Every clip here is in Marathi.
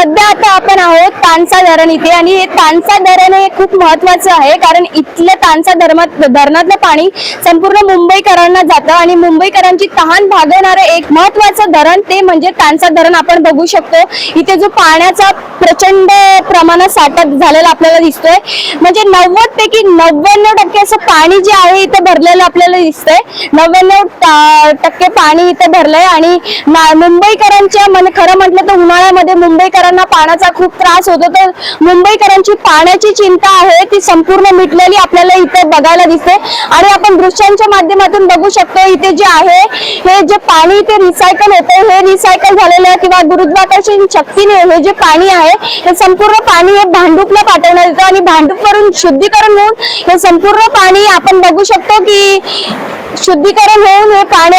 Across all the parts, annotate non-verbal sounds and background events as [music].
सध्या आता आपण आहोत तानसा धरण इथे आणि हे तानसा धरण हे खूप महत्वाचं आहे कारण इथलं तानसा धर्मात धरणातलं पाणी संपूर्ण मुंबईकरांना जातं आणि मुंबईकरांची तहान भागवणारं एक महत्वाचं धरण ते म्हणजे तानसा धरण आपण बघू शकतो. इथे जो पाण्याचा प्रचंड प्रमाणात साठा झालेला आपल्याला दिसतोय. म्हणजे नव्वद पैकी नव्याण्णव टक्के असं पाणी जे आहे इथे भरलेलं आपल्याला दिसतंय. नव्याण्णव टक्के पाणी इथे भरलंय आणि मुंबईकरांच्या खरं म्हटलं तर उन्हाळ्यामध्ये मुंबईकर मुंबईकरांना पाण्याचा खूप त्रास होतो. तर मुंबईकरांची पाण्याची चिंता आहे ती संपूर्ण मिटलेली आपल्याला इथे बघायला दिसते. आणि आपण दृश्यांच्या माध्यमातून बघू शकतो इथे जे आहे हे जे पाणी इथे रिसायकल होते हे रिसायकल झालेलं किंवा गुरुत्वाकर्षण शक्तीने हे जे पाणी आहे हे संपूर्ण पाणी हे भांडूपला पाठवण्यात येतं. आणि भांडूपवरून शुद्धीकरण होऊन हे संपूर्ण पाणी आपण बघू शकतो की शुद्धीकरण होऊन हे पाणी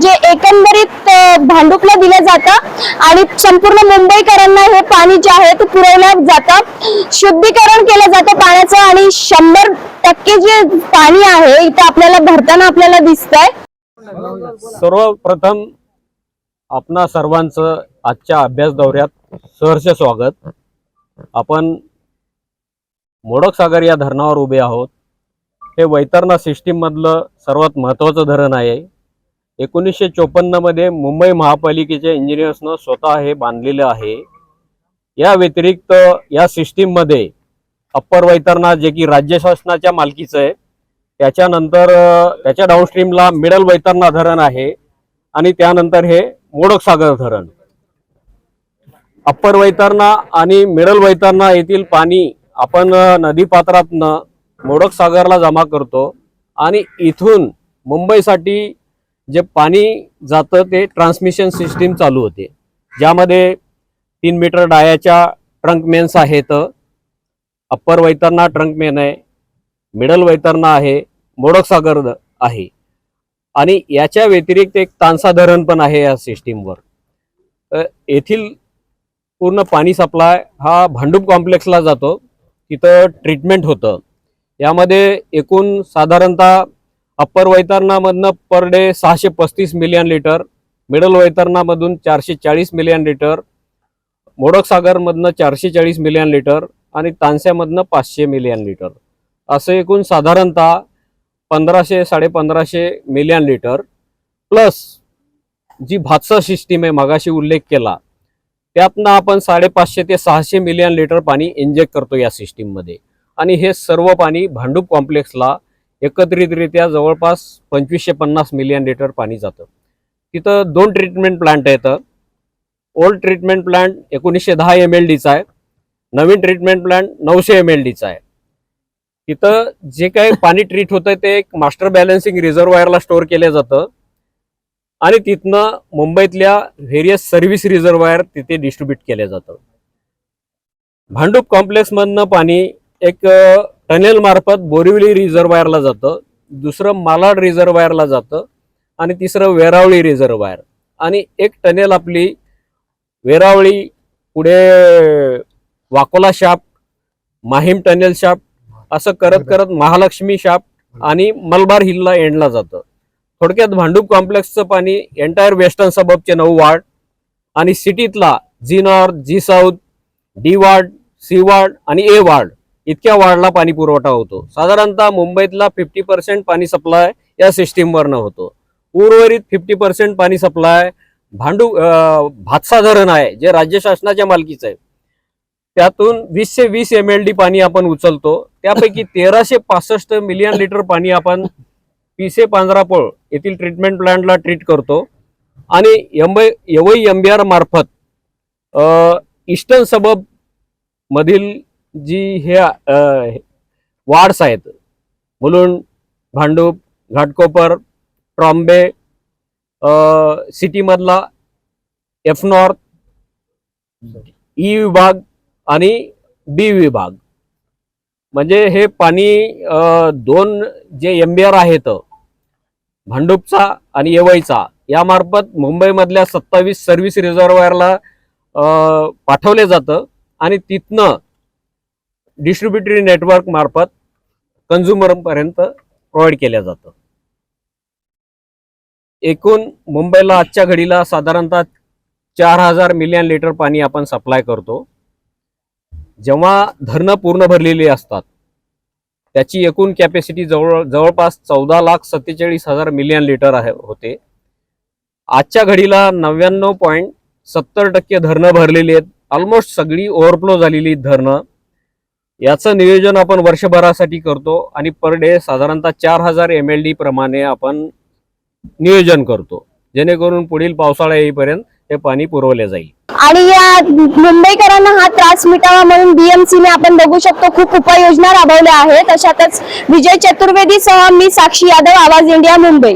जे एकंदरीत अ, भांडुपला दिलं जातं आणि संपूर्ण मुंबईकरांना हे पाणी जे आहे ते पुरवलं जातं. शुद्धीकरण केलं जातं पाण्याचं आणि शंभर टक्के जे पाणी आहे इथं आपल्याला भरताना आपल्याला दिसतंय. सर्वप्रथम आपणा सर्वांचं आजच्या अभ्यास दौऱ्यात सहर्ष स्वागत. आपण मोडक सागर या धरणावर उभे आहोत. हे वैतरणा सिस्टीम मधलं सर्वात महत्त्वाचं धरण आहे. एकोणीसशे चोपन्नमध्ये मुंबई महापालिकेच्या इंजिनियर्सनं स्वतः हे बांधलेलं आहे. या व्यतिरिक्त या सिस्टीममध्ये अप्पर वैतरणा जे की राज्य शासनाच्या मालकीचं आहे त्याच्यानंतर त्याच्या डाऊनस्ट्रीमला मिडल वैतरणा धरण आहे आणि त्यानंतर हे मोडक सागर धरण. अप्पर वैतरणा आणि मिडल वैतरणा येथील पाणी आपण नदीपात्रातनं मोडक सागरला जमा करतो आणि इथून मुंबईसाठी जे पाणी जातं ते ट्रान्समिशन सिस्टीम चालू होते. ज्यामध्ये तीन मीटर डायाच्या ट्रंक मेन्स आहेत. अप्पर वैतरणा ट्रंक मेन आहे. मिडल वैतरणा आहे. मोडकसागर आहे. आणि याच्या व्यतिरिक्त एक तानसा धरण पण आहे या सिस्टीमवर येथील पूर्ण पाणी सप्लाय हा भांडूप कॉम्प्लेक्सला जातो. तिथं ट्रीटमेंट होतं. यामध्ये एकूण साधारणतः अप्पर वैतरणामधनं पर डे सहाशे पस्तीस मिलियन लिटर मिडल वैतरणामधून चारशे चाळीस मिलियन लिटर मोडकसागरमधनं चारशे चाळीस मिलियन लिटर आणि तानस्यामधनं पाचशे मिलियन लिटर. असं एकूण साधारणतः पंधराशे साडेपंधराशे मिलियन लिटर. प्लस जी भातसा सिस्टीम आहे मागाशी उल्लेख केला त्यातनं आपण साडेपाचशे ते सहाशे मिलियन लिटर पाणी इंजेक्ट करतो या सिस्टीममध्ये. आणि हे सर्व पाणी भांडूप कॉम्प्लेक्सला एकत्रितरित्या जवळपास पंचवीसशे पन्नास मिलियन लिटर पाणी जातं. तिथं दोन ट्रीटमेंट प्लांट आहेत ओल्ड ट्रीटमेंट प्लांट एकोणीसशे दहा एम एल डीचा आहे. नवीन ट्रीटमेंट प्लांट नऊशे एम एल डीचा आहे. तिथं जे काही पाणी ट्रीट होतं ते एक मास्टर बॅलन्सिंग रिझर्वायरला स्टोअर केलं जातं. आणि तिथनं मुंबईतल्या व्हेरियस सर्व्हिस रिझर्वायर तिथे डिस्ट्रीब्यूट केलं जातं. भांडूप कॉम्प्लेक्समधनं पाणी एक टनेल मार्फत बोरिवली रिझर्वायरला जातं दुसरं मालाड रिझर्वायरला जातं आणि तिसरं वेरावळी रिझर्वायर आणि एक टनेल आपली वेरावळी पुढे वाकोला शाप माहीम टनेल शाप असं करत करत महालक्ष्मी शाप आणि मलबार हिलला एंडला जातं. थोडक्यात भांडूप कॉम्प्लेक्सचं पाणी एंटायर वेस्टर्न सबबचे नऊ वार्ड आणि सिटीतला G north G south D ward C ward आणि ए वार्ड इतक्या वार्डला पाणी पुरवठा होतो. साधारणतः मुंबईतला फिफ्टी पर्सेंट पाणी सप्लाय या सिस्टीमवरनं होतो. उर्वरित फिफ्टी पर्सेंट पाणी सप्लाय भांडू भातसा धरण आहे जे राज्य शासनाच्या मालकीचं आहे. त्यातून वीसशे वीस एम एल डी पाणी आपण उचलतो. त्यापैकी [coughs] तेराशे पासष्ट मिलियन लिटर पाणी आपण पिसे पांजरापोळ येथील ट्रीटमेंट प्लांटला ट्रीट करतो. आणि एंबई यवई एमबीआर मार्फत अ, ईस्टर्न सबब मधील जी हे वार्ड्स आहेत. मुलुंड भांडूप घाटकोपर ट्रॉम्बे सिटीमधला एफ नॉर्थ ई विभाग आणि बी विभाग. म्हणजे हे पाणी दोन जे एम बी आर आहेत भांडूपचा आणि येवईचा यामार्फत मुंबईमधल्या सत्तावीस सर्व्हिस रिझर्वायरला पाठवले जातं. आणि तिथनं डिस्ट्रीब्युटरी नेटवर्क मार्फत कंझ्युमरपर्यंत प्रोव्हाइड केलं जातं. एकूण मुंबईला आजच्या घडीला साधारणतः चार हजार मिलियन लिटर पाणी आपण सप्लाय करतो. जेव्हा धरणं पूर्ण भरलेली असतात त्याची एकूण कॅपॅसिटी जवळ जवळपास चौदा लाख सत्तेचाळीस हजार मिलियन लिटर आहे होते. आजच्या घडीला नव्याण्णव पॉईंट सत्तर टक्के धरणं भरलेली आहेत. ऑलमोस्ट सगळी ओव्हरफ्लो झालेली धरणं याचं नियोजन आपण वर्षभरासाठी करतो आणि पर डे साधारणतः चार हजार एम एल डी प्रमाणे आपण नियोजन करतो. जेणेकरून पुढील पावसाळा येईपर्यंत हे पाणी पुरवले जाईल. आणि या मुंबईकरांना हा त्रास मिटावा म्हणून बीएमसी ने आपण बघू शकतो खूप उपाययोजना राबवल्या आहेत. अशातच विजय चतुर्वेदी सह मी साक्षी यादव आवाज इंडिया मुंबई.